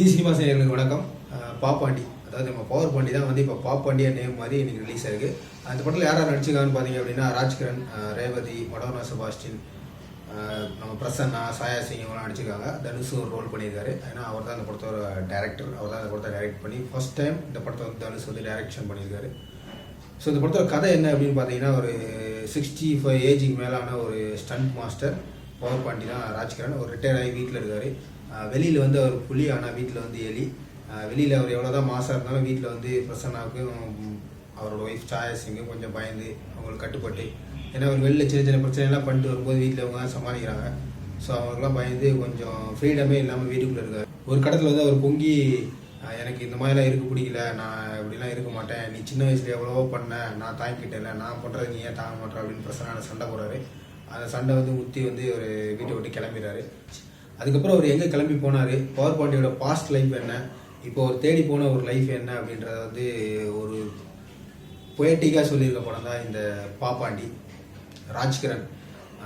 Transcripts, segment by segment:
D cinema நேயர்களுக்கு வணக்கம். பாப்பாண்டி அதாவது நம்ம பவர் பாண்டி தான் வந்து இப்போ பாப்பாண்டியா நேம் மாதிரி இன்னைக்கு ரிலீஸ் ஆயிருக்கு. அந்த படத்தில் யார் யார் நடிச்சிருக்காங்கன்னு பார்த்தீங்க அப்படின்னா ராஜ்கிரண் ரேவதி மடோனா செபாஸ்டின் நம்ம பிரசன்னா சாயா சிங் இவங்களாம் நடிச்சிருக்காங்க. தனுஷும் ஒரு ரோல் பண்ணியிருக்காரு. ஏன்னா அவர் தான் அந்த படத்தோட டேரக்டர் அவர் தான் அந்த படத்தை டைரக்ட் பண்ணி ஃபர்ஸ்ட் டைம் இந்த படத்தை வந்து தனுஷ் வந்து டைரக்ஷன் பண்ணியிருக்காரு. ஸோ இந்த படத்தோட கதை என்ன அப்படின்னு பார்த்தீங்கன்னா ஒரு சிக்ஸ்டி ஃபைவ் ஏஜுக்கு மேலான ஒரு ஸ்டண்ட் மாஸ்டர் பவர் பாண்டி தான் ராஜ்கிரண் ஒரு ரிட்டையர் ஆகி வீட்டில் இருக்கார். வெளியில் வந்து அவர் புலி ஆனால் வீட்டில் வந்து எலி. வெளியில் அவர் எவ்வளோ தான் மாசாக இருந்தாலும் வீட்டில் வந்து பிரசன்னாவுக்கும் அவரோட ஒய்ஃப் சாயா சிங்கும் கொஞ்சம் பயந்து அவங்களுக்கு கட்டுப்பட்டு. ஏன்னா அவர் வெளியில் சின்ன சின்ன பிரச்சனைலாம் பண்ணிட்டு வரும்போது வீட்டில் அவங்க தான் சமாளிக்கிறாங்க. ஸோ அவங்களுக்குலாம் பயந்து கொஞ்சம் ஃப்ரீடமே இல்லாமல் வீட்டுக்குள்ளே இருக்கார். ஒரு கடத்தில் வந்து அவர் பொங்கி எனக்கு இந்த மாதிரிலாம் இருக்க பிடிக்கல. நான் இப்படிலாம் இருக்க மாட்டேன். நீ சின்ன வயசுல எவ்வளவோ பண்ண. நான் தாங்கிக்கிட்டேல நான் பண்ணுறது நீ ஏன் தாங்க மாட்டேன் அப்படின்னு பிரச்சனை சண்டை போடுறாரு. அந்த சண்டை வந்து முத்தி வந்து ஒரு வீட்டை விட்டு கிளம்பிடுறாரு அதுக்கப்புறம் அவர் எங்கே கிளம்பி போனார்? பவர் பாண்டியோட பாஸ்ட் லைஃப் என்ன? இப்போ ஒரு தேடி போன ஒரு லைஃப் என்ன அப்படின்றத வந்து ஒரு பொயட்டிக்காக சொல்லியிருக்க படம் தான் இந்த பாப்பாண்டி ராஜ்கிரண்.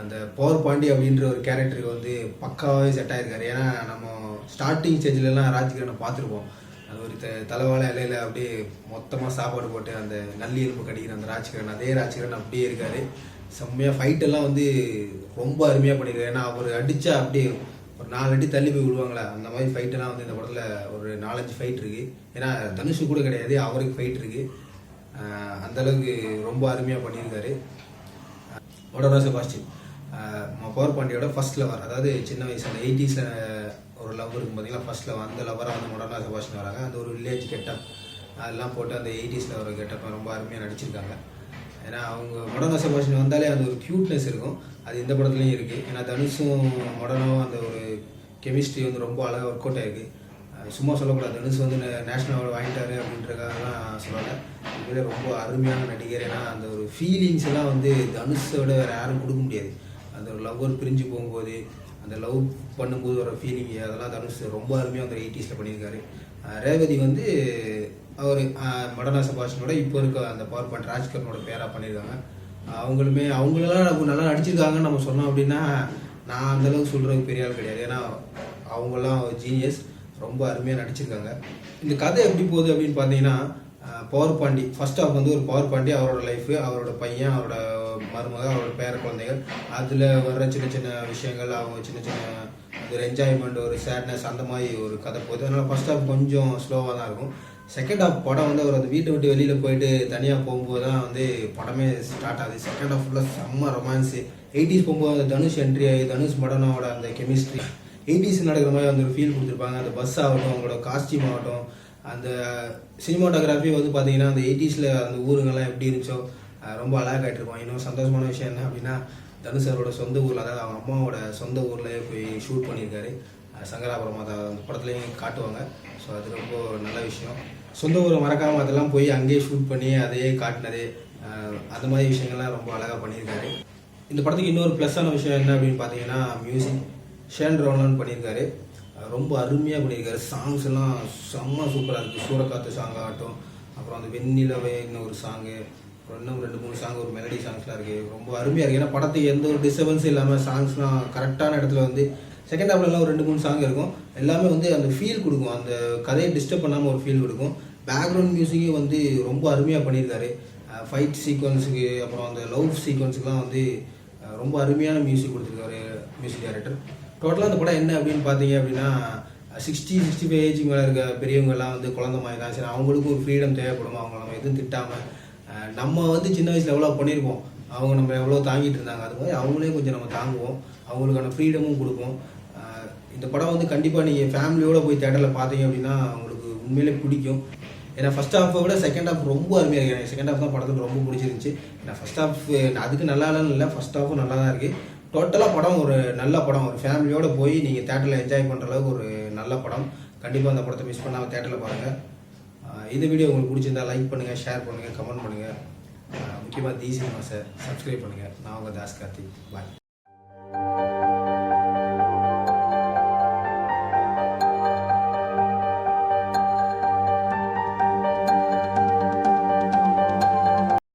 அந்த பவர் பாண்டி அப்படின்ற ஒரு கேரக்டருக்கு வந்து பக்காவாகவே செட் ஆயிருக்காரு. ஏன்னா நம்ம ஸ்டார்டிங் ஸ்டேஜ்லலாம் ராஜ்கிரனை பார்த்துருப்போம். அது ஒரு த தலைவாழை இலையில அப்படியே மொத்தமாக சாப்பாடு போட்டு அந்த நல்லி எலும்பு கடிக்கிற அந்த ராஜ்கிரண் அதே ராஜ்கிரண் அப்படியே இருக்காரு. செம்மையாக ஃபைட்டெல்லாம் வந்து ரொம்ப அருமையாக பண்ணியிருக்காரு ஏன்னா அவர் அடித்தா அப்படியே ஒரு நாலு அடி தள்ளி போய் விடுவாங்களே அந்த மாதிரி ஃபைட்டெல்லாம் வந்து இந்த படத்தில் ஒரு நாலஞ்சு ஃபைட் இருக்குது ஏன்னா தனுஷு கூட கிடையாது அவருக்கு ஃபைட் இருக்குது அந்தளவுக்கு அந்த அளவுக்கு ரொம்ப அருமையாக பண்ணியிருக்காரு வடோரா செபாஸ்டின். பவர் பாண்டியோட ஃபர்ஸ்ட் லவர் அதாவது சின்ன வயசு அந்த எயிட்டிஸில் ஒரு லவ் இருக்கும் பார்த்தீங்கன்னா ஃபர்ஸ்ட் லவ் அந்த லவராக வந்து மொடர்னா செபாஸ்டின் வராங்க. அந்த ஒரு வில்லேஜ் கெட்டப் அதெல்லாம் போட்டு அந்த எயிட்டிஸில் ஒரு கெட்டப் ரொம்ப அருமையாக நடிச்சிருக்காங்க. ஏன்னா அவங்க மொடனா செபாஸ்டின் வந்தாலே அந்த ஒரு க்யூட்னஸ் இருக்கும். அது இந்த படத்துலையும் இருக்குது ஏன்னா தனுஷும் மொடனாவும் அந்த ஒரு கெமிஸ்ட்ரி வந்து ரொம்ப அழகாக ஒர்க் அவுட் ஆயிருக்கு. சும்மா சொல்லக்கூடாது. தனுஷ் வந்து நேஷனல் அவார்டு வாங்கிட்டாரு அப்படின்றதுக்காகலாம் சொல்லலை. இதுவே ரொம்ப அருமையான நடிகர். ஏன்னா அந்த ஒரு ஃபீலிங்ஸ் எல்லாம் வந்து தனுஷோட வேறு யாரும் கொடுக்க முடியாது. அந்த ஒரு லவ்வர் பிரிஞ்சு போகும்போது அந்த லவ் பண்ணும்போது வர ஃபீலிங் அதெல்லாம் தனுஷ் ரொம்ப அருமையாக அந்த எயிட்டிஸில் பண்ணியிருக்காரு. ரேவதி வந்து அவர் மடனா சபாஷனோட இப்போ இருக்க அந்த பவர் பாயிண்ட் ராஜ்கரனோட பேராக பண்ணியிருக்காங்க அவங்களுமே அவங்களெல்லாம் நம்ம நல்லா நடிச்சிருக்காங்கன்னு நம்ம சொன்னோம் அப்படின்னா நான் அந்தளவுக்கு சொல்கிறதுக்கு பெரிய ஆள் கிடையாது. ஏன்னா அவங்களாம் ஜீனியஸ் ரொம்ப அருமையாக நடிச்சிருக்காங்க. இந்த கதை எப்படி போகுது அப்படின்னு பார்த்தீங்கன்னா பவர் பாண்டி ஃபர்ஸ்ட் ஆஃப் வந்து ஒரு பவர் பாண்டி அவரோட லைஃப் அவரோட பையன் அவரோட மருமக அவரோட பேர குழந்தைகள். அதில் வர்ற சின்ன சின்ன விஷயங்கள் அவங்க சின்ன சின்ன ஒரு என்ஜாய்மெண்ட் ஒரு சேட்னஸ் அந்த மாதிரி ஒரு கதை போகுது. அதனால் ஃபர்ஸ்ட் ஆஃப் கொஞ்சம் ஸ்லோவாக தான் இருக்கும். செகண்ட் ஆஃப் படம் வந்து அவர் அந்த வீட்டை விட்டு வெளியில் போயிட்டு தனியாக போகும்போது தான் வந்து படமே ஸ்டார்ட் ஆகுது. செகண்ட் ஆஃப் ஃபுல்லாக செம்ம ரொமான்ஸு எயிட்டிஸ் போகும்போது அந்த தனுஷ் என்ட்ரி ஆகி தனுஷ் மடனோட அந்த கெமிஸ்ட்ரி எயிட்டிஸ் நடக்கிற மாதிரி அந்த ஒரு ஃபீல் கொடுத்துருப்பாங்க. அந்த பஸ் ஆகட்டும் அவங்களோட காஸ்டியூம் ஆகட்டும் அந்த சினிமாட்டோகிராஃபி வந்து பார்த்தீங்கன்னா அந்த எயிட்டிஸில் அந்த ஊருங்கெல்லாம் எப்படி இருந்துச்சோ ரொம்ப அழகாக காட்டிருப்பான் இன்னும் சந்தோஷமான விஷயம் என்ன அப்படின்னா தனுஷ் அவரோட சொந்த ஊரில் அதாவது அவங்க அம்மாவோட சொந்த ஊர்லேயே போய் ஷூட் பண்ணியிருக்காரு. சங்கராபுரம் அதை அந்த படத்துலையும் காட்டுவாங்க. ஸோ அது ரொம்ப நல்ல விஷயம். சொந்த ஊரை மறக்காமல் அதெல்லாம் போய் அங்கேயே ஷூட் பண்ணி அதையே காட்டினது அந்த மாதிரி விஷயங்கள்லாம் ரொம்ப அழகாக பண்ணியிருக்காரு. இந்த படத்துக்கு இன்னொரு ப்ளஸ்ஸான விஷயம் என்ன அப்படின்னு பார்த்தீங்கன்னா மியூசிக் ஷேன் ரோலன் பண்ணியிருக்காரு. ரொம்ப அருமையாக பண்ணியிருக்காரு. சாங்ஸ் எல்லாம் செம்ம சூப்பராக இருக்குது சூறக்காத்து சாங் ஆகட்டும் அப்புறம் அந்த வெண்ணிலவேன்னு ஒரு சாங்கு அப்புறம் இன்னும் ரெண்டு மூணு சாங் ஒரு மெலடி சாங்ஸ்லாம் இருக்குது ரொம்ப அருமையாக இருக்குது ஏன்னா படத்துக்கு எந்த ஒரு டிஸ்டர்பன்ஸும் இல்லாமல் சாங்ஸ்லாம் கரெக்டான இடத்துல வந்து செகண்ட் ஹாஃப்லலாம் ஒரு ரெண்டு மூணு சாங் இருக்கும். எல்லாமே வந்து அந்த ஃபீல் கொடுக்கும். அந்த கதையை டிஸ்டர்ப் பண்ணாமல் ஒரு ஃபீல் கொடுக்கும். பேக்ரவுண்ட் மியூசிக்கும் வந்து ரொம்ப அருமையாக பண்ணியிருக்காரு ஃபைட் சீக்வன்ஸுக்கு அப்புறம் அந்த லவ் சீக்வன்ஸுக்குலாம் வந்து ரொம்ப அருமையான மியூசிக் கொடுத்துருக்காரு மியூசிக் டைரக்டர் டோட்டலாக அந்த படம் என்ன அப்படின்னு பார்த்தீங்க அப்படின்னா சிக்ஸ்டி சிக்ஸ்டி ஃபைவ் ஏஜ் மேலே இருக்க பெரியவங்கெல்லாம் வந்து குழந்தை மாதிரி தான் சரி அவங்களுக்கும் ஒரு ஃப்ரீடம் தேவைப்படும்? அவங்க நம்ம எதுவும் திட்டாமல் நம்ம வந்து சின்ன வயசில் எவ்வளோ பண்ணியிருப்போம்? அவங்க நம்ம எவ்வளோ தாங்கிட்டு இருந்தாங்க? அது மாதிரி அவங்களே கொஞ்சம் நம்ம தாங்குவோம். அவங்களுக்கான ஃப்ரீடமும் கொடுப்போம். இந்த படம் வந்து கண்டிப்பாக நீங்கள் ஃபேமிலியோட போய் தேட்டரில் பார்த்தீங்க அப்படின்னா உங்களுக்கு உண்மையிலே பிடிக்கும். ஏன்னா ஃபர்ஸ்ட் ஹாஃபை விட செகண்ட் ஹாஃப் ரொம்ப அருமையாக இருக்கு. எனக்கு செகண்ட் ஹாஃப் தான் படத்துக்கு ரொம்ப பிடிச்சிருந்துச்சு. ஏன்னா ஃபர்ஸ்ட் ஹாஃப் அதுக்கு நல்லா இல்லைன்னு இல்லை ஃபர்ஸ்ட் ஹாஃபும் நல்லா தான் இருக்குது டோட்டலாக படம் ஒரு நல்ல படம். ஒரு ஃபேமிலியோட போய் நீங்கள் தேட்டரில் என்ஜாய் பண்ணுற அளவுக்கு ஒரு நல்ல படம். கண்டிப்பாக அந்த படத்தை மிஸ் பண்ணாமல் தேட்டரில் பாருங்கள் இந்த வீடியோ உங்களுக்கு பிடிச்சிருந்தா லைக் பண்ணுங்கள் ஷேர் பண்ணுங்கள் கமெண்ட் பண்ணுங்கள் முக்கியமாக தீசி சார் சப்ஸ்கிரைப் பண்ணுங்கள் நான் உங்கள் தாஸ் கார்த்திக். பாய்